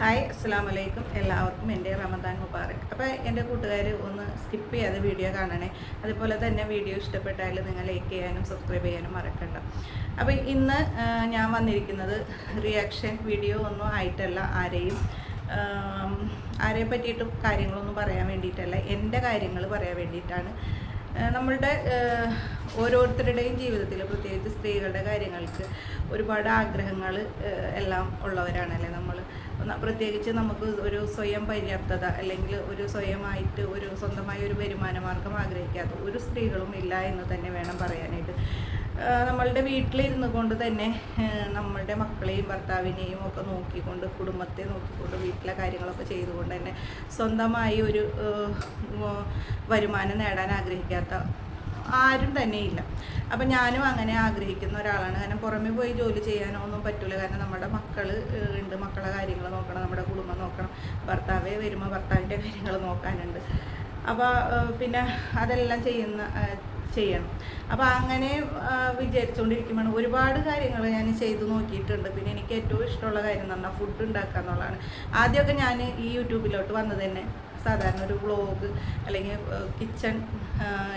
Hi അസ്സാം വലൈക്കും എല്ലാവർക്കും എന്റെ റമദാൻ മുബാറക്. അപ്പോൾ എന്റെ കൂട്ടുകാർ ഒന്ന് സ്കിപ്പ് ചെയ്യാതെ വീഡിയോ കാണണേ. അതുപോലെ തന്നെ വീഡിയോ ഇഷ്ടപ്പെട്ടാൽ നിങ്ങൾ ലൈക്ക് ചെയ്യാനും സബ്സ്ക്രൈബ് ചെയ്യാനും മറക്കണ്ട. അപ്പോൾ ഇന്ന് ഞാൻ വന്നിരിക്കുന്നത് റിയാക്ഷൻ വീഡിയോ ഒന്നും ആയിട്ടല്ല ആരെയും ആരെ പറ്റിയിട്ടും കാര്യങ്ങളൊന്നും പറയാൻ വേണ്ടിയിട്ടല്ല. എന്റെ കാര്യങ്ങൾ പറയാൻ വേണ്ടിയിട്ടാണ്. നമ്മളുടെ ഓരോരുത്തരുടെയും ജീവിതത്തിൽ പ്രത്യേകിച്ച് സ്ത്രീകളുടെ കാര്യങ്ങൾക്ക് ഒരുപാട് ആഗ്രഹങ്ങൾ എല്ലാം ഉള്ളവരാണല്ലേ നമ്മൾ പ്രത്യേകിച്ച് നമുക്ക് ഒരു സ്വയം പര്യാപ്തത അല്ലെങ്കിൽ ഒരു സ്വയമായിട്ട് ഒരു സ്വന്തമായ ഒരു വരുമാന മാർഗം ആഗ്രഹിക്കാത്ത ഒരു സ്ത്രീകളും ഇല്ല എന്ന് തന്നെ വേണം പറയാനായിട്ട്. നമ്മളുടെ വീട്ടിലിരുന്നു കൊണ്ട് തന്നെ നമ്മളുടെ മക്കളെയും ഭർത്താവിനെയും ഒക്കെ നോക്കിക്കൊണ്ട് കുടുംബത്തെ നോക്കിക്കൊണ്ട് വീട്ടിലെ കാര്യങ്ങളൊക്കെ ചെയ്തുകൊണ്ട് തന്നെ സ്വന്തമായി ഒരു വരുമാനം നേടാൻ ആഗ്രഹിക്കാത്ത ആരും തന്നെ ഇല്ല അപ്പം ഞാനും അങ്ങനെ ആഗ്രഹിക്കുന്ന ഒരാളാണ്. കാരണം പുറമേ പോയി ജോലി ചെയ്യാനോ ഒന്നും പറ്റില്ല കാരണം നമ്മുടെ മക്കൾ ഉണ്ട്. മക്കളെ കാര്യങ്ങൾ നോക്കണം നമ്മുടെ കുടുംബം നോക്കണം. ഭർത്താവേ വരുമ്പോൾ ഭർത്താവിന്റെ കാര്യങ്ങൾ നോക്കാനുണ്ട്. അപ്പോൾ പിന്നെ അതെല്ലാം ചെയ്യുന്ന ചെയ്യണം. അപ്പോൾ അങ്ങനെ വിചാരിച്ചുകൊണ്ടിരിക്കുമ്പോൾ ഒരുപാട് കാര്യങ്ങൾ ഞാൻ ചെയ്തു നോക്കിയിട്ടുണ്ട്. പിന്നെ എനിക്ക് ഏറ്റവും ഇഷ്ടമുള്ള കാര്യം എന്ന് പറഞ്ഞാൽ ഫുഡ് ഉണ്ടാക്കുക എന്നുള്ളതാണ് ആദ്യമൊക്കെ ഞാൻ ഈ യൂട്യൂബിലോട്ട് വന്നത് തന്നെ. സാധാരണ ഒരു വ്ളോഗ് അല്ലെങ്കിൽ കിച്ചൺ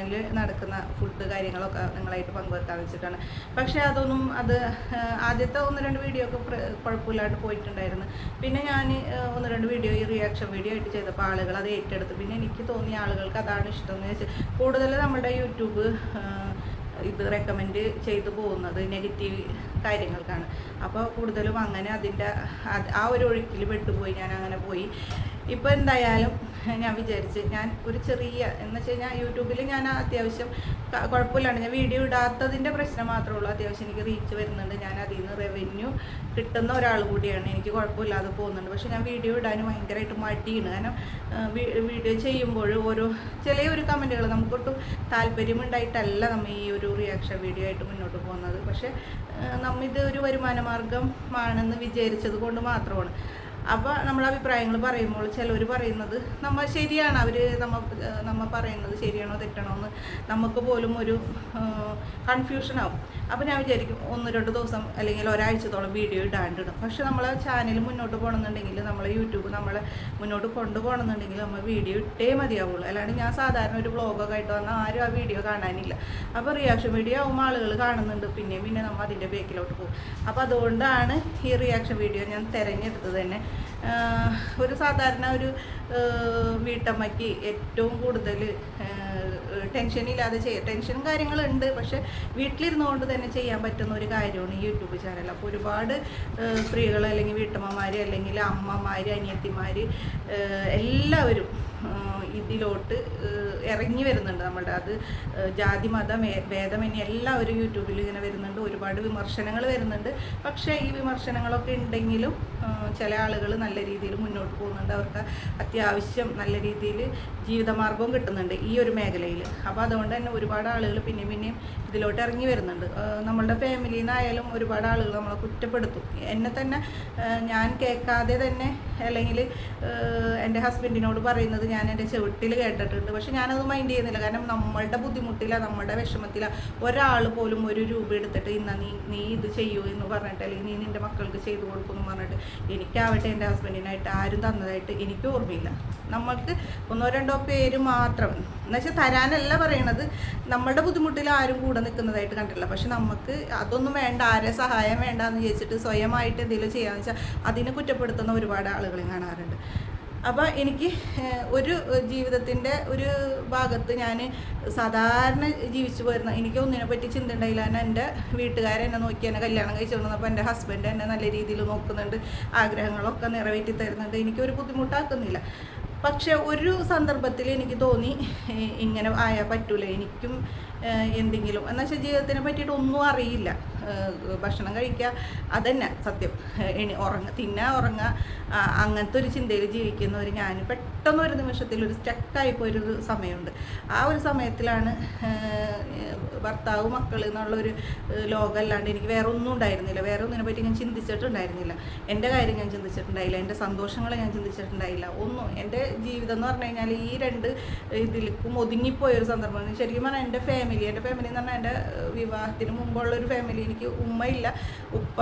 ിൽ നടക്കുന്ന ഫുഡ് കാര്യങ്ങളൊക്കെ നിങ്ങളായിട്ട് പങ്കുവെക്കാന്ന് വെച്ചിട്ടാണ്. പക്ഷേ അതൊന്നും അത് ആദ്യത്തെ ഒന്ന് രണ്ട് വീഡിയോ ഒക്കെ കുഴപ്പമില്ലാണ്ട് പോയിട്ടുണ്ടായിരുന്നു. പിന്നെ ഞാൻ ഒന്ന് രണ്ട് വീഡിയോ ഈ റിയാക്ഷൻ വീഡിയോ ആയിട്ട് ചെയ്തപ്പോൾ ആളുകൾ അത് ഏറ്റെടുത്തു. പിന്നെ എനിക്ക് തോന്നിയ ആളുകൾക്ക് അതാണ് ഇഷ്ടം എന്ന് വെച്ചാൽ കൂടുതൽ നമ്മുടെ യൂട്യൂബ് ഇത് റെക്കമെൻഡ് ചെയ്തു പോകുന്നത് നെഗറ്റീവ് കാര്യങ്ങൾക്കാണ്. അപ്പോൾ കൂടുതലും അങ്ങനെ അതിന്റെ ആ ഒരു ഒഴുക്കിൽ പെട്ടുപോയി ഞാൻ അങ്ങനെ പോയി. ഇപ്പോൾ എന്തായാലും ഞാൻ വിചാരിച്ച് ഞാൻ ഒരു ചെറിയ എന്ന് വെച്ച് കഴിഞ്ഞാൽ യൂട്യൂബിൽ ഞാൻ അത്യാവശ്യം കുഴപ്പമില്ലാണ്ട് ഞാൻ വീഡിയോ ഇടാത്തതിന്റെ പ്രശ്നം മാത്രമേ ഉള്ളൂ. അത്യാവശ്യം എനിക്ക് റീച്ച് വരുന്നുണ്ട്. ഞാൻ അതിൽ നിന്ന് റവന്യൂ കിട്ടുന്ന ഒരാൾ കൂടിയാണ്. എനിക്ക് കുഴപ്പമില്ലാതെ പോകുന്നുണ്ട്. പക്ഷെ ഞാൻ വീഡിയോ ഇടാൻ ഭയങ്കരമായിട്ട് മടിയാണ്. കാരണം വീഡിയോ ചെയ്യുമ്പോൾ ഓരോ ചില ഒരു കമന്റുകൾ നമുക്കൊട്ടും താല്പര്യമുണ്ടായിട്ടല്ല നമ്മൾ ഈ ഒരു റിയാക്ഷൻ വീഡിയോ ആയിട്ട് മുന്നോട്ട് പോകുന്നത്. പക്ഷേ നമ്മിത് ഒരു വരുമാന മാർഗമാണെന്ന് വിചാരിച്ചത് കൊണ്ട് മാത്രമാണ്. അപ്പോൾ നമ്മൾ അഭിപ്രായങ്ങൾ പറയുമ്പോൾ ചിലർ പറയുന്നത് നമ്മൾ ശരിയാണ് അവർ നമ്മ നമ്മൾ പറയുന്നത് ശരിയാണോ തെറ്റാണോ എന്ന് നമുക്ക് പോലും ഒരു കൺഫ്യൂഷൻ ആവും. അപ്പോൾ ഞാൻ വിചാരിക്കും ഒന്ന് രണ്ട് ദിവസം അല്ലെങ്കിൽ ഒരാഴ്ചത്തോളം വീഡിയോ ഇടാണ്ടിടും. പക്ഷെ നമ്മൾ ചാനൽ മുന്നോട്ട് പോകണമെന്നുണ്ടെങ്കിൽ നമ്മൾ യൂട്യൂബ് നമ്മൾ മുന്നോട്ട് കൊണ്ടുപോകണമെന്നുണ്ടെങ്കിൽ നമ്മൾ വീഡിയോ ഇട്ടേ മതിയാവുള്ളൂ. അല്ലാണ്ട് ഞാൻ സാധാരണ ഒരു വ്ളോഗൊക്കെ ആയിട്ട് വന്നാൽ ആരും ആ വീഡിയോ കാണാനില്ല. അപ്പോൾ റിയാക്ഷൻ വീഡിയോ ആകുമ്പോൾ ആളുകൾ കാണുന്നുണ്ട്. പിന്നെ പിന്നെ നമ്മൾ അതിന്റെ ബേക്കിലോട്ട് പോകും. അപ്പോൾ അതുകൊണ്ടാണ് ഈ റിയാക്ഷൻ വീഡിയോ ഞാൻ തിരഞ്ഞെടുത്തത് തന്നെ. ഒരു സാധാരണ ഒരു വീട്ടമ്മയ്ക്ക് ഏറ്റവും കൂടുതൽ ടെൻഷൻ ഇല്ലാതെ ചെയ്യാം ടെൻഷനും കാര്യങ്ങളുണ്ട്. പക്ഷെ വീട്ടിലിരുന്നുകൊണ്ട് തന്നെ ചെയ്യാൻ പറ്റുന്ന ഒരു കാര്യമാണ് ഈ യൂട്യൂബ് ചാനൽ അപ്പോൾ ഒരുപാട് സ്ത്രീകൾ അല്ലെങ്കിൽ വീട്ടമ്മമാർ അല്ലെങ്കിൽ അമ്മമാർ അനിയത്തിമാർ എല്ലാവരും ഇതിലോട്ട് ഇറങ്ങി വരുന്നുണ്ട് നമ്മുടെ അത് ജാതി മത ഭേദമന്യേ എല്ലാവരും യൂട്യൂബിൽ ഇങ്ങനെ വരുന്നുണ്ട്. ഒരുപാട് വിമർശനങ്ങൾ വരുന്നുണ്ട്. പക്ഷേ ഈ വിമർശനങ്ങളൊക്കെ ഉണ്ടെങ്കിലും ചില ആളുകൾ നല്ല രീതിയിൽ മുന്നോട്ട് പോകുന്നുണ്ട്. അവർക്ക് അത്യാവശ്യം നല്ല രീതിയിൽ ജീവിതമാർഗവും കിട്ടുന്നുണ്ട് ഈ ഒരു മേഖലയിൽ അപ്പോൾ അതുകൊണ്ട് തന്നെ ഒരുപാട് ആളുകൾ പിന്നെയും പിന്നെയും ഇതിലോട്ട് ഇറങ്ങി വരുന്നുണ്ട്. നമ്മളുടെ ഫാമിലിയിൽ നിന്നായാലും ഒരുപാട് ആളുകൾ നമ്മളെ കുറ്റപ്പെടുത്തും. എന്നെ തന്നെ ഞാൻ കേൾക്കാതെ തന്നെ അല്ലെങ്കിൽ എന്റെ ഹസ്ബൻഡിനോട് പറയുന്നത് ഞാൻ എന്റെ ചെവിട്ടിൽ കേട്ടിട്ടുണ്ട്. പക്ഷെ ഞാനത് മൈൻഡ് ചെയ്യുന്നില്ല. കാരണം നമ്മളുടെ ബുദ്ധിമുട്ടിലാണ് നമ്മളുടെ വിഷമത്തിലാണ് ഒരാൾ പോലും ഒരു രൂപ എടുത്തിട്ട് ഇന്ന നീ നീ ഇത് ചെയ്യൂ എന്ന് പറഞ്ഞിട്ട് അല്ലെങ്കിൽ നീ നിന്റെ മക്കൾക്ക് ചെയ്തു കൊടുക്കുമെന്ന് പറഞ്ഞിട്ട് എനിക്കാവട്ടെ എന്റെ ഹസ്ബൻഡിനായിട്ട് ആരും തന്നതായിട്ട് എനിക്ക് ഓർമ്മയില്ല. നമ്മൾക്ക് ഒന്നോ രണ്ടോ പേര് മാത്രം എന്നുവെച്ചാൽ തരാനല്ല പറയണത്. നമ്മളുടെ ബുദ്ധിമുട്ടിൽ ആരും കൂടെ നിൽക്കുന്നതായിട്ട് കണ്ടിട്ടില്ല. പക്ഷെ നമുക്ക് അതൊന്നും വേണ്ട ആരെ സഹായം വേണ്ട എന്ന് ചോദിച്ചിട്ട് സ്വയമായിട്ട് എന്തെങ്കിലും ചെയ്യാന്ന് വെച്ചാൽ അതിനെ കുറ്റപ്പെടുത്തുന്ന ഒരുപാട് ആളുകളും കാണാറുണ്ട്. അപ്പോൾ എനിക്ക് ഒരു ജീവിതത്തിന്റെ ഒരു ഭാഗത്ത് ഞാൻ സാധാരണ ജീവിച്ചു പോരുന്ന എനിക്ക് ഒന്നിനെ പറ്റി ചിന്ത ഉണ്ടായില്ല തന്നെ എന്റെ വീട്ടുകാരെ എന്നെ നോക്കി എന്നെ കല്യാണം കഴിച്ചു കൊണ്ടുവന്നപ്പോൾ എന്റെ ഹസ്ബൻഡ് എന്നെ നല്ല രീതിയിൽ നോക്കുന്നുണ്ട്. ആഗ്രഹങ്ങളൊക്കെ നിറവേറ്റി തരുന്നുണ്ട്. എനിക്കൊരു ബുദ്ധിമുട്ടാക്കുന്നില്ല. പക്ഷെ ഒരു സന്ദർഭത്തിൽ എനിക്ക് തോന്നി ഇങ്ങനെ ആയാൽ പറ്റൂല. എനിക്കും എന്തെങ്കിലും. എന്നു വെച്ചാൽ ജീവിതത്തിനെ പറ്റിയിട്ട് ഒന്നും അറിയില്ല. ഭക്ഷണം കഴിക്കുക അതന്നെ സത്യം. എണി ഉറങ്ങുക തിന്നാ ഉറങ്ങുക. അങ്ങനത്തെ ഒരു ചിന്തയിൽ ഒരു ഞാൻ പെട്ടെന്ന് ഒരു നിമിഷത്തിൽ ഒരു സ്റ്റക്കായി പോയൊരു സമയമുണ്ട്. ആ ഒരു സമയത്തിലാണ് ഭർത്താവ് മക്കൾ എന്നുള്ളൊരു ലോകമല്ലാണ്ട് എനിക്ക് വേറെ ഒന്നും ഉണ്ടായിരുന്നില്ല. വേറെ ഒന്നിനെ പറ്റി ഞാൻ ചിന്തിച്ചിട്ടുണ്ടായിരുന്നില്ല. എന്റെ കാര്യം ഞാൻ ചിന്തിച്ചിട്ടുണ്ടായില്ല. എന്റെ സന്തോഷങ്ങൾ ഞാൻ ചിന്തിച്ചിട്ടുണ്ടായില്ല. ഒന്നും എന്റെ ജീവിതം എന്ന് പറഞ്ഞു കഴിഞ്ഞാൽ ഈ രണ്ട് ഇതിലേക്കും ഒതുങ്ങിപ്പോയൊരു സന്ദർഭമാണ്. ശരിക്കും പറഞ്ഞാൽ എന്റെ ഫാമിലി ഫാമിലി എന്റെ ഫാമിലി എന്ന് പറഞ്ഞാൽ എന്റെ വിവാഹത്തിന് മുമ്പുള്ള ഒരു ഫാമിലി എനിക്ക് ഉമ്മയില്ല. ഉപ്പ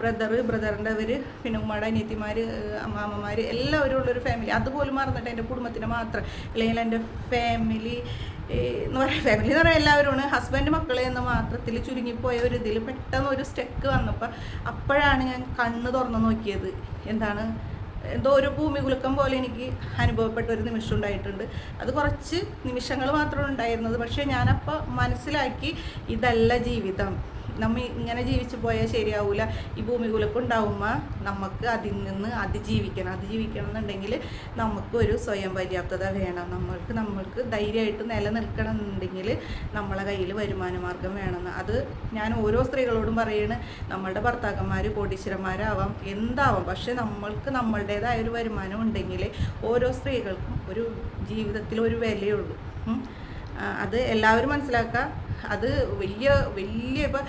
ബ്രദർ ബ്രദറിന്റെ അവർ പിന്നെ ഉമ്മയുടെ അനിയത്തിമാർ അമ്മാമ്മമാർ എല്ലാവരും ഉള്ളൊരു ഫാമിലി അതുപോലും മറന്നിട്ട് എന്റെ കുടുംബത്തിന് മാത്രം. അല്ലെങ്കിൽ എന്റെ ഫാമിലി എന്ന് പറയുക ഫാമിലി എന്ന് പറയാൻ എല്ലാവരുമാണ് ഹസ്ബൻഡ് മക്കളെ എന്ന മാത്രത്തിൽ ചുരുങ്ങിപ്പോയ ഒരു ഇതിൽ പെട്ടെന്ന് ഒരു സ്റ്റെക്ക് വന്നപ്പോൾ അപ്പോഴാണ് ഞാൻ കണ്ണ് തുറന്നു നോക്കിയത്. എന്താണ്? എന്തോ ഒരു ഭൂമി കുലുക്കം പോലെ എനിക്ക് അനുഭവപ്പെട്ട ഒരു നിമിഷം ഉണ്ടായിട്ടുണ്ട്. അത് കുറച്ച് നിമിഷങ്ങൾ മാത്രമേ ഉണ്ടായിരുന്നത് പക്ഷേ ഞാനപ്പോൾ മനസ്സിലാക്കി ഇതല്ല ജീവിതം. നമ്മ ഇങ്ങനെ ജീവിച്ചു പോയാൽ ശരിയാവില്ല ഈ ഭൂമികുലൊക്കെ ഉണ്ടാവുമ്പോൾ നമുക്ക് അതിൽ നിന്ന് അതിജീവിക്കണം. അതിജീവിക്കണം എന്നുണ്ടെങ്കിൽ നമുക്കൊരു സ്വയം പര്യാപ്തത വേണം. നമ്മൾക്ക് നമ്മൾക്ക് ധൈര്യമായിട്ട് നിലനിൽക്കണം എന്നുണ്ടെങ്കിൽ നമ്മളെ കയ്യിൽ വരുമാന മാർഗം വേണമെന്ന് അത് ഞാൻ ഓരോ സ്ത്രീകളോടും പറയാണ് നമ്മളുടെ ഭർത്താക്കന്മാർ കോടീശ്വരന്മാരാവാം. എന്താവാം? പക്ഷെ നമ്മൾക്ക് നമ്മളുടേതായ ഒരു വരുമാനം ഉണ്ടെങ്കിൽ ഓരോ സ്ത്രീകൾക്കും ഒരു ജീവിതത്തിൽ ഒരു വിലയുള്ളൂ. അത് എല്ലാവരും മനസ്സിലാക്കുക അത് വലിയ വലിയ ഇപ്പം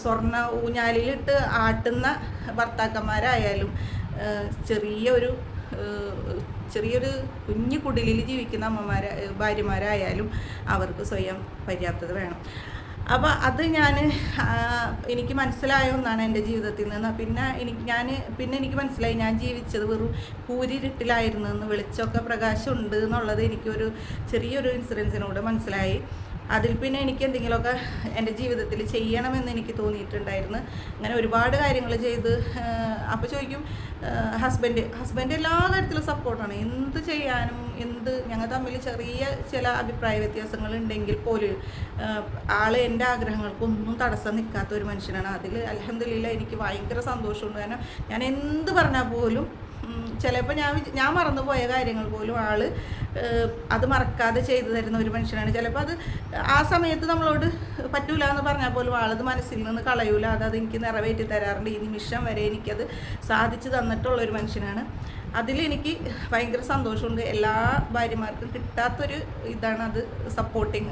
സ്വർണ ഊഞ്ഞാലിലിട്ട് ആട്ടുന്ന ഭർത്താക്കന്മാരായാലും ചെറിയൊരു ചെറിയൊരു കുഞ്ഞു കുടിലിൽ ജീവിക്കുന്ന അമ്മമാരെ ഭാര്യമാരായാലും അവർക്ക് സ്വയം പര്യാപ്തത വേണം. അപ്പോൾ അത് ഞാൻ എനിക്ക് മനസ്സിലായ ഒന്നാണ് എന്റെ ജീവിതത്തിൽ നിന്ന്. പിന്നെ എനിക്ക് ഞാൻ പിന്നെ എനിക്ക് മനസ്സിലായി ഞാൻ ജീവിച്ചത് വെറും കൂരിരുട്ടിലായിരുന്നു എന്ന് വെളിച്ചമൊക്കെ പ്രകാശമുണ്ട് എന്നുള്ളത് എനിക്കൊരു ചെറിയൊരു ഇൻസുറൻസിനോട് മനസ്സിലായി. അതിൽ പിന്നെ എനിക്ക് എന്തെങ്കിലുമൊക്കെ എന്റെ ജീവിതത്തിൽ ചെയ്യണമെന്ന് എനിക്ക് തോന്നിയിട്ടുണ്ടായിരുന്നു. അങ്ങനെ ഒരുപാട് കാര്യങ്ങൾ ചെയ്ത് അപ്പോൾ ചോദിക്കും ഹസ്ബൻഡ് ഹസ്ബൻഡ് എല്ലാ കാര്യത്തിലും സപ്പോർട്ടാണ് എന്ത് ചെയ്യാനും എന്ത് ഞങ്ങൾ തമ്മിൽ ചെറിയ ചില അഭിപ്രായ വ്യത്യാസങ്ങൾ ഉണ്ടെങ്കിൽ പോലും ആൾ എന്റെ ആഗ്രഹങ്ങൾക്കൊന്നും തടസ്സം നിൽക്കാത്ത ഒരു മനുഷ്യനാണ്. അതിൽ അലഹമില്ല എനിക്ക് ഭയങ്കര സന്തോഷമുണ്ട്. കാരണം ഞാൻ എന്ത് പറഞ്ഞാൽ പോലും ചിലപ്പോൾ ഞാൻ ഞാൻ മറന്നുപോയ കാര്യങ്ങൾ പോലും ആൾ അത് മറക്കാതെ ചെയ്തു തരുന്ന ഒരു മനുഷ്യനാണ്. ചിലപ്പോൾ അത് ആ സമയത്ത് നമ്മളോട് പറ്റൂല എന്ന് പറഞ്ഞാൽ പോലും ആളത് മനസ്സിൽ നിന്ന് കളയൂല. അത് എനിക്ക് നിറവേറ്റി തരാറുണ്ട്. ഈ നിമിഷം വരെ എനിക്കത് സാധിച്ചു തന്നിട്ടുള്ള ഒരു മനുഷ്യനാണ്. അതിൽ എനിക്ക് ഭയങ്കര സന്തോഷമുണ്ട്. എല്ലാ ഭാര്യമാർക്കും കിട്ടാത്തൊരു ഇതാണ് അത് സപ്പോർട്ടിങ്.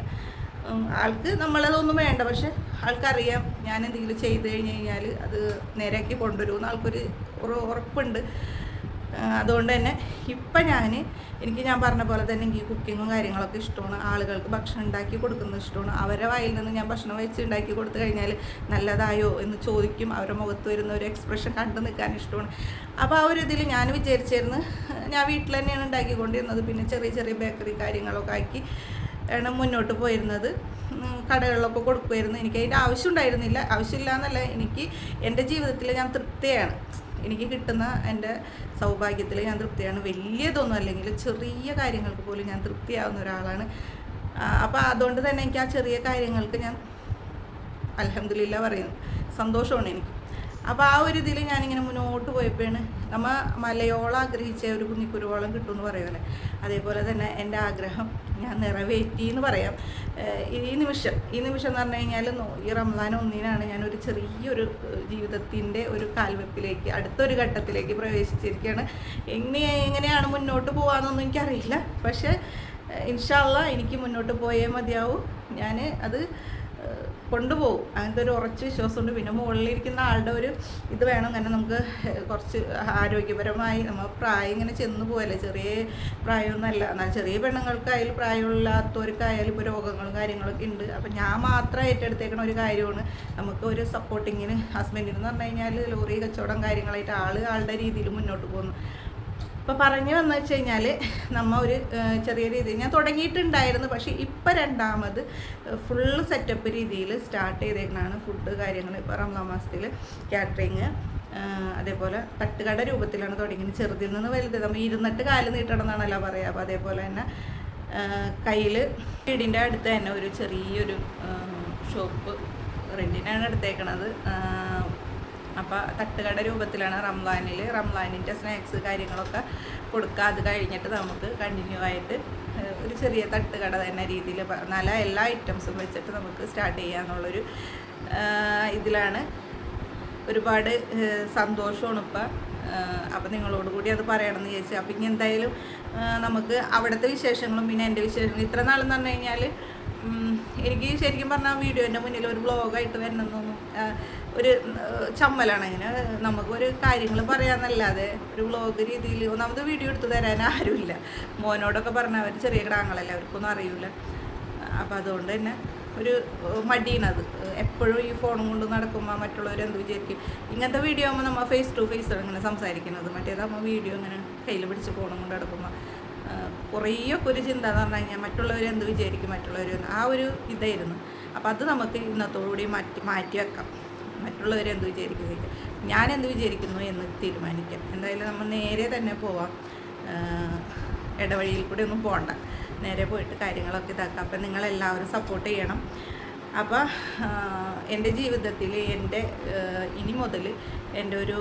ആൾക്ക് നമ്മളതൊന്നും വേണ്ട. പക്ഷെ ആൾക്കറിയാം ഞാൻ എന്തെങ്കിലും ചെയ്തു കഴിഞ്ഞ് കഴിഞ്ഞാൽ അത് നേരെയാക്കി കൊണ്ടുവരുമെന്ന് ആൾക്കൊരു ഉറ- ഉറപ്പുണ്ട്. അതുകൊണ്ട് തന്നെ ഇപ്പം ഞാൻ എനിക്ക് ഞാൻ പറഞ്ഞ പോലെ തന്നെ എനിക്ക് കുക്കിങ്ങും കാര്യങ്ങളൊക്കെ ഇഷ്ടമാണ്. ആളുകൾക്ക് ഭക്ഷണം ഉണ്ടാക്കി കൊടുക്കുന്നത് ഇഷ്ടമാണ്. അവരുടെ വായിൽ നിന്ന് ഞാൻ ഭക്ഷണം വെച്ച് ഉണ്ടാക്കി കൊടുത്തു കഴിഞ്ഞാൽ നല്ലതായോ എന്ന് ചോദിക്കും. അവരുടെ മുഖത്ത് വരുന്ന ഒരു എക്സ്പ്രഷൻ കണ്ടു നിൽക്കാൻ ഇഷ്ടമാണ്. അപ്പോൾ ആ ഒരു ഇതിൽ ഞാൻ വിചാരിച്ചിരുന്നു ഞാൻ വീട്ടിൽ തന്നെയാണ് ഉണ്ടാക്കിക്കൊണ്ടിരുന്നത്. പിന്നെ ചെറിയ ചെറിയ ബേക്കറി കാര്യങ്ങളൊക്കെ ആക്കി ആണ് മുന്നോട്ട് പോയിരുന്നത്. കടകളിലൊക്കെ കൊടുക്കുമായിരുന്നു എനിക്ക് അതിന്റെ ആവശ്യം ഉണ്ടായിരുന്നില്ല. ആവശ്യമില്ല എന്നല്ല എനിക്ക് എന്റെ ജീവിതത്തിൽ ഞാൻ തൃപ്തിയാണ്. എനിക്ക് കിട്ടുന്ന എന്റെ സൗഭാഗ്യത്തിൽ ഞാൻ തൃപ്തിയാണ്. വലിയതൊന്നും അല്ലെങ്കിൽ ചെറിയ കാര്യങ്ങൾക്ക് പോലും ഞാൻ തൃപ്തിയാവുന്ന ഒരാളാണ്. അപ്പോൾ അതുകൊണ്ട് തന്നെ എനിക്ക് ആ ചെറിയ കാര്യങ്ങൾക്ക് ഞാൻ അലഹമില്ല പറയുന്നു. സന്തോഷമാണ് എനിക്ക്. അപ്പോൾ ആ ഒരു ഇതിൽ ഞാനിങ്ങനെ മുന്നോട്ട് പോയപ്പോഴാണ് നമ്മ മലയോളം ആഗ്രഹിച്ച ഒരു കുന്നിക്കുരുവോളം കിട്ടുമെന്ന് പറയുമല്ലേ അതേപോലെ തന്നെ എന്റെ ആഗ്രഹം ഞാൻ നിറവേറ്റി എന്ന് പറയാം ഈ നിമിഷം ഈ നിമിഷം എന്ന് പറഞ്ഞു കഴിഞ്ഞാൽ ഈ റംസാൻ ഒന്നിനാണ് ഞാനൊരു ചെറിയൊരു ജീവിതത്തിന്റെ ഒരു കാൽവെപ്പിലേക്ക് അടുത്തൊരു ഘട്ടത്തിലേക്ക് പ്രവേശിച്ചിരിക്കുകയാണ്. എങ്ങനെ എങ്ങനെയാണ് മുന്നോട്ട് പോകാമെന്നൊന്നും എനിക്കറിയില്ല. പക്ഷേ ഇൻഷാല്ല എനിക്ക് മുന്നോട്ട് പോയേ മതിയാവും. ഞാൻ അത് കൊണ്ടുപോകും. അങ്ങനത്തെ ഒരു ഉറച്ച വിശ്വാസമുണ്ട്. പിന്നെ മുകളിലിരിക്കുന്ന ആളുടെ ഒരു ഇത് വേണം. കാരണം നമുക്ക് കുറച്ച് ആരോഗ്യപരമായി നമ്മൾ പ്രായം ഇങ്ങനെ ചെന്ന് പോയല്ലേ ചെറിയ പ്രായമൊന്നുമല്ല. എന്നാൽ ചെറിയ പെണ്ണുങ്ങൾക്കായാലും പ്രായമില്ലാത്തവർക്കായാലും ഇപ്പോൾ രോഗങ്ങളും കാര്യങ്ങളൊക്കെ ഉണ്ട്. അപ്പം ഞാൻ മാത്രം ഏറ്റെടുത്തേക്കണ ഒരു കാര്യമാണ് നമുക്ക് ഒരു സപ്പോർട്ടിങ്ങിന് ഹസ്ബൻഡിന് എന്ന് പറഞ്ഞു കഴിഞ്ഞാൽ ലോറി കച്ചവടം കാര്യങ്ങളായിട്ട് ആൾ ആളുടെ രീതിയിൽ മുന്നോട്ട് പോകുന്നു. ഇപ്പോൾ പറഞ്ഞു വന്നു വെച്ച് കഴിഞ്ഞാൽ നമ്മ ഒരു ചെറിയ രീതിയിൽ ഞാൻ തുടങ്ങിയിട്ടുണ്ടായിരുന്നു പക്ഷേ ഇപ്പം രണ്ടാമത് ഫുള്ള് സെറ്റപ്പ് രീതിയിൽ സ്റ്റാർട്ട് ചെയ്തേക്കണാണ് ഫുഡ് കാര്യങ്ങൾ ഇപ്പോൾ റംസാം മാസത്തിൽ കാറ്ററിങ് അതേപോലെ തട്ടുകട രൂപത്തിലാണ് തുടങ്ങിയത്. ചെറുതിൽ നിന്ന് വലുത് നമ്മൾ ഇരുന്നിട്ട് കാൽ നീട്ടണം എന്നാണല്ലോ പറയുക അപ്പോൾ അതേപോലെ തന്നെ കയ്യിൽ വീടിന്റെ അടുത്ത് തന്നെ ഒരു ചെറിയൊരു ഷോപ്പ് റെന്റിനാണ് എടുത്തേക്കണത്. അപ്പോൾ തട്ടുകട രൂപത്തിലാണ് റംലാനിൽ റംലാനിന്റെ സ്നാക്സ് കാര്യങ്ങളൊക്കെ കൊടുക്കുക അത് കഴിഞ്ഞിട്ട് നമുക്ക് കണ്ടിന്യൂ ആയിട്ട് ഒരു ചെറിയ തട്ടുകട തന്നെ രീതിയിൽ നല്ല എല്ലാ ഐറ്റംസും വെച്ചിട്ട് നമുക്ക് സ്റ്റാർട്ട് ചെയ്യാന്നുള്ളൊരു ഏഹ്, ഇതിലാണ്. ഒരുപാട് സന്തോഷമാണ് ഇപ്പം അപ്പം നിങ്ങളോട് കൂടി അത് പറയണമെന്ന് ചോദിച്ചു അപ്പം ഇനി എന്തായാലും നമുക്ക് അവിടുത്തെ വിശേഷങ്ങളും പിന്നെ എന്റെ വിശേഷങ്ങളും ഇത്ര നാളെന്ന് പറഞ്ഞു കഴിഞ്ഞാൽ എനിക്ക് ശരിക്കും പറഞ്ഞാൽ വീഡിയോന്റെ മുന്നിൽ ഒരു വ്ളോഗായിട്ട് വരണമെന്നൊന്നും ഒരു ചമ്മലാണ് അതിന്. നമുക്ക് ഒരു കാര്യങ്ങൾ പറയാന്നല്ലാതെ ഒരു വ്ളോഗ് രീതിയിൽ ഒന്നാമത് വീഡിയോ എടുത്തു തരാൻ ആരുമില്ല. മോനോടൊക്കെ പറഞ്ഞാൽ അവർ ചെറിയ കിടാങ്ങളല്ല അവർക്കൊന്നും അറിയില്ല അപ്പോൾ അതുകൊണ്ട് തന്നെ ഒരു മടിയാണത് എപ്പോഴും ഈ ഫോണും കൊണ്ട് നടക്കുമ്പോൾ മറ്റുള്ളവർ എന്ത് വിചാരിക്കും? ഇങ്ങനത്തെ വീഡിയോ ആകുമ്പോൾ നമ്മൾ ഫേസ് ടു ഫേസ് ഇങ്ങനെ സംസാരിക്കുന്നത്. മറ്റേതാകുമ്പോൾ വീഡിയോ ഇങ്ങനെ കയ്യിൽ പിടിച്ച് ഫോണും കൊണ്ട് നടക്കുമ്പോൾ കുറേയൊക്കെ ഒരു ചിന്ത എന്ന് പറഞ്ഞു കഴിഞ്ഞാൽ മറ്റുള്ളവർ എന്ത് വിചാരിക്കും? മറ്റുള്ളവർ ആ ഒരു ഇതായിരുന്നു. അപ്പോൾ അത് നമുക്ക് ഇന്നത്തോടുകൂടി മാറ്റി മാറ്റി വെക്കാം മറ്റുള്ളവർ എന്ത് വിചാരിക്കുന്നില്ല ഞാൻ എന്ത് വിചാരിക്കുന്നു എന്ന് തീരുമാനിക്കാം. എന്തായാലും നമ്മൾ നേരെ തന്നെ പോവാം. ഇടവഴിയിൽ കൂടി ഒന്നും പോകണ്ട നേരെ പോയിട്ട് കാര്യങ്ങളൊക്കെ ഇതാക്കാം. അപ്പം നിങ്ങളെല്ലാവരും സപ്പോർട്ട് ചെയ്യണം. അപ്പോൾ എന്റെ ജീവിതത്തിൽ എന്റെ ഇനി മുതൽ എന്റെ ഒരു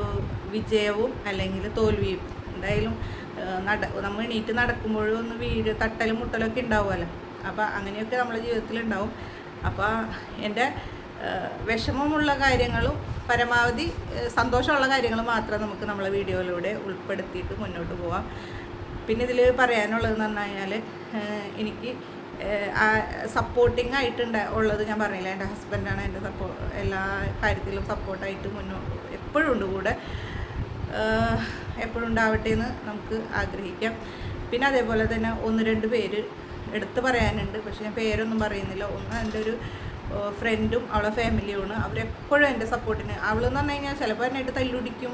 വിജയവും അല്ലെങ്കിൽ തോൽവിയും എന്തായാലും നട നമ്മൾ എണീറ്റ് നടക്കുമ്പോഴും ഒന്ന് വീട് തട്ടലും മുട്ടലൊക്കെ ഉണ്ടാവുമല്ലോ. അപ്പോൾ അങ്ങനെയൊക്കെ നമ്മുടെ ജീവിതത്തിൽ ഉണ്ടാവും. അപ്പോൾ എന്റെ വിഷമമുള്ള കാര്യങ്ങളും പരമാവധി സന്തോഷമുള്ള കാര്യങ്ങൾ മാത്രം നമുക്ക് നമ്മളെ വീഡിയോയിലൂടെ ഉൾപ്പെടുത്തിയിട്ട് മുന്നോട്ട് പോവാം. പിന്നെ ഇതിൽ പറയാനുള്ളതെന്ന് പറഞ്ഞു കഴിഞ്ഞാൽ എനിക്ക് സപ്പോർട്ടിംഗ് ആയിട്ടുണ്ട് ഉള്ളത് ഞാൻ പറഞ്ഞില്ല എന്റെ ഹസ്ബൻഡാണ് എന്റെ സപ്പോ എല്ലാ കാര്യത്തിലും സപ്പോർട്ടായിട്ട് മുന്നോട്ട് എപ്പോഴും ഉണ്ട് കൂടെ. എപ്പോഴും ഉണ്ടാവട്ടെ എന്ന് നമുക്ക് ആഗ്രഹിക്കാം. പിന്നെ അതേപോലെ തന്നെ ഒന്ന് രണ്ട് പേര് എടുത്ത് പറയാനുണ്ട് പക്ഷെ ഞാൻ പേരൊന്നും പറയുന്നില്ല. ഒന്ന് എന്റെ ഒരു ഫ്രണ്ടും അവളെ ഫാമിലിയുമാണ് അവരെപ്പോഴും എന്റെ സപ്പോർട്ടിന് അവളെന്ന് പറഞ്ഞു കഴിഞ്ഞാൽ ചിലപ്പോൾ എന്നെ ആയിട്ട് തല്ലുടിക്കും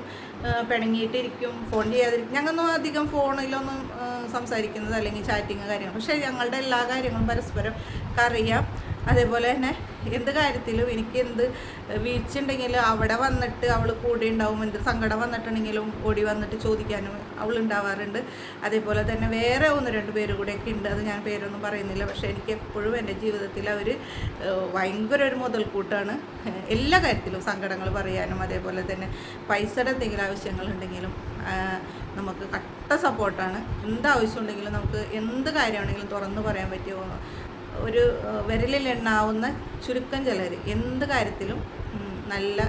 പിണങ്ങിയിട്ടിരിക്കും ഫോൺ ചെയ്യാതിരിക്കും. ഞങ്ങളൊന്നും അധികം ഫോണിലൊന്നും സംസാരിക്കുന്നത് അല്ലെങ്കിൽ ചാറ്റിങ് കാര്യങ്ങൾ പക്ഷേ ഞങ്ങളുടെ എല്ലാ കാര്യങ്ങളും പരസ്പരം അറിയാം അതേപോലെ തന്നെ എന്ത് കാര്യത്തിലും എനിക്ക് എന്ത് വീഴ്ചയുണ്ടെങ്കിലും അവിടെ വന്നിട്ട് അവൾ കൂടെ ഉണ്ടാവും എന്ത് സങ്കടം വന്നിട്ടുണ്ടെങ്കിലും ഓടി വന്നിട്ട് ചോദിക്കാനും അവൾ ഉണ്ടാവാറുണ്ട്. അതേപോലെ തന്നെ വേറെ ഒന്ന് രണ്ട് പേര് കൂടെയൊക്കെ ഉണ്ട് അത് ഞാൻ പേരൊന്നും പറയുന്നില്ല പക്ഷേ എനിക്ക് എപ്പോഴും എന്റെ ജീവിതത്തിൽ അവർ ഭയങ്കര ഒരു മുതൽക്കൂട്ടാണ്. എല്ലാ കാര്യത്തിലും സങ്കടങ്ങൾ പറയാനും അതേപോലെ തന്നെ പൈസയുടെ എന്തെങ്കിലും ആവശ്യങ്ങളുണ്ടെങ്കിലും ഉണ്ടെങ്കിലും നമുക്ക് കട്ട സപ്പോർട്ടാണ് എന്താവശ്യം ഉണ്ടെങ്കിലും നമുക്ക് എന്ത് കാര്യമാണെങ്കിലും തുറന്നു പറയാൻ പറ്റിയ ഒരു വിരലിലെണ്ണാവുന്ന ചുരുക്കം ചിലർ എന്ത് കാര്യത്തിലും നല്ല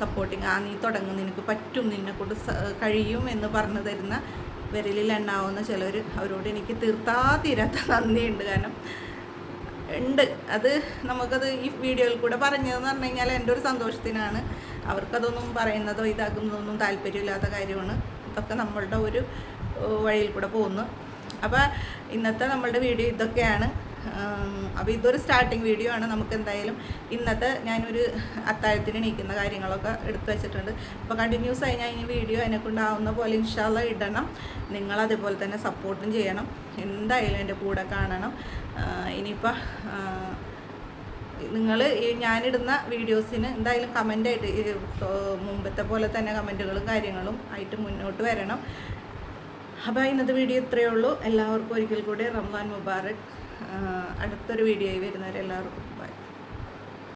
സപ്പോർട്ടിങ് ആ നീ തുടങ്ങും നിനക്ക് പറ്റും നിന്നെ കൊണ്ട് കഴിയും എന്ന് പറഞ്ഞു തരുന്ന വിരലിൽ എണ്ണാവുന്ന ചിലർ അവരോട് എനിക്ക് തീർത്താ തീരാത്ത നന്ദിയുണ്ട്. കാരണം ഉണ്ട്. അത് നമുക്കത് ഈ വീഡിയോയിൽ കൂടെ പറഞ്ഞതെന്ന് പറഞ്ഞു കഴിഞ്ഞാൽ എന്റെ ഒരു സന്തോഷത്തിനാണ്. അവർക്കതൊന്നും പറയുന്നതോ ഇതാക്കുന്നതൊന്നും താല്പര്യമില്ലാത്ത കാര്യമാണ്. ഇതൊക്കെ നമ്മളുടെ ഒരു വഴിയിൽ കൂടെ പോകുന്നു. അപ്പോൾ ഇന്നത്തെ നമ്മളുടെ വീഡിയോ ഇതൊക്കെയാണ്. അപ്പോൾ ഇതൊരു സ്റ്റാർട്ടിങ് വീഡിയോ ആണ്. നമുക്ക് എന്തായാലും ഇന്നത്തെ ഞാനൊരു അത്താഴത്തിന് എണീക്കുന്ന കാര്യങ്ങളൊക്കെ എടുത്തു വെച്ചിട്ടുണ്ട്. അപ്പോൾ കണ്ടിന്യൂസ് ആയി ഞാൻ ഈ വീഡിയോ എന്നെക്കൊണ്ടാവുന്ന പോലെ ഇൻഷാല്ല ഇടണം. നിങ്ങൾ അതേപോലെ തന്നെ സപ്പോർട്ടും ചെയ്യണം. എന്തായാലും എന്റെ കൂടെ കാണണം. ഇനിയിപ്പോൾ നിങ്ങൾ ഈ ഞാനിടുന്ന വീഡിയോസിന് എന്തായാലും കമന്റായിട്ട് മുമ്പത്തെ പോലെ തന്നെ കമന്റുകളും കാര്യങ്ങളും ആയിട്ട് മുന്നോട്ട് വരണം. അപ്പോൾ ഇന്നത്തെ വീഡിയോ ഇത്രയേ ഉള്ളൂ. എല്ലാവർക്കും ഒരിക്കൽ കൂടി റംസാൻ മുബാറക്. അടുത്തൊരു വീഡിയോയിൽ വരുന്നവരെല്ലാവർക്കും ബൈ